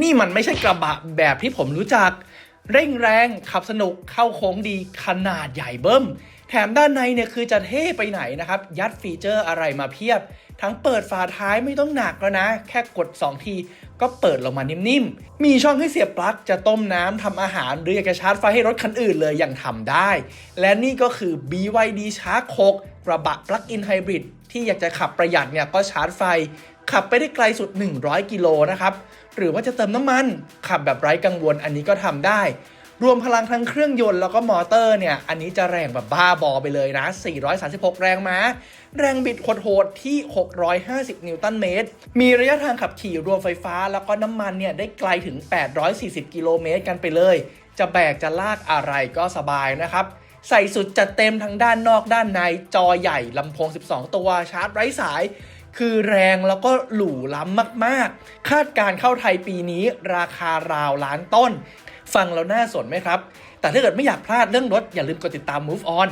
นี่มันไม่ใช่กระบะแบบที่ผมรู้จัก เร่งแรงขับสนุกเข้าโค้งดีขนาดใหญ่เบิ้ม แถมด้านในเนี่ยคือจะเท่ไปไหนนะครับ ยัดฟีเจอร์อะไรมาเพียบ ทั้งเปิดฝาท้ายไม่ต้องหนักแล้วนะ แค่กด 2 ทีก็เปิดลงมานิ่มๆ มีช่องให้เสียบปลั๊กจะต้มน้ำทำอาหารหรืออยากจะชาร์จไฟให้รถคันอื่นเลยยังทำได้ และนี่ก็คือ BYD Shark 6กระบะปลั๊กอินไฮบริดที่อยากจะขับประหยัดเนี่ยก็ชาร์จไฟ ขับไปได้ไกลสุด 100 กิโลนะครับ หรือว่าจะเติมน้ำมัน ขับแบบไร้กังวลอันนี้ก็ทำได้ รวมพลังทั้งเครื่องยนต์แล้วก็มอเตอร์เนี่ย อันนี้จะแรงแบบบ้าบอไปเลยนะ 436 แรงม้า แรงบิดโหดๆที่ 650 นิวตันเมตร มีระยะทางขับขี่รวมไฟฟ้าแล้วก็น้ำมันเนี่ยได้ไกลถึง 840 กิโลเมตรกันไปเลย จะแบกจะลากอะไรก็สบายนะครับใส่สุดจัดเต็มทั้งด้านนอกด้านในจอใหญ่ลำโพง 12 ตัวชาร์จไร้สาย คือแรงแล้วก็หรูล้ำมากๆ คาดการเข้าไทยปีนี้ราคาราวล้านต้น ฟังแล้วน่าสนไหมครับ แต่ถ้าเกิดไม่อยากพลาดเรื่องรถอย่าลืมกดติดตาม Move On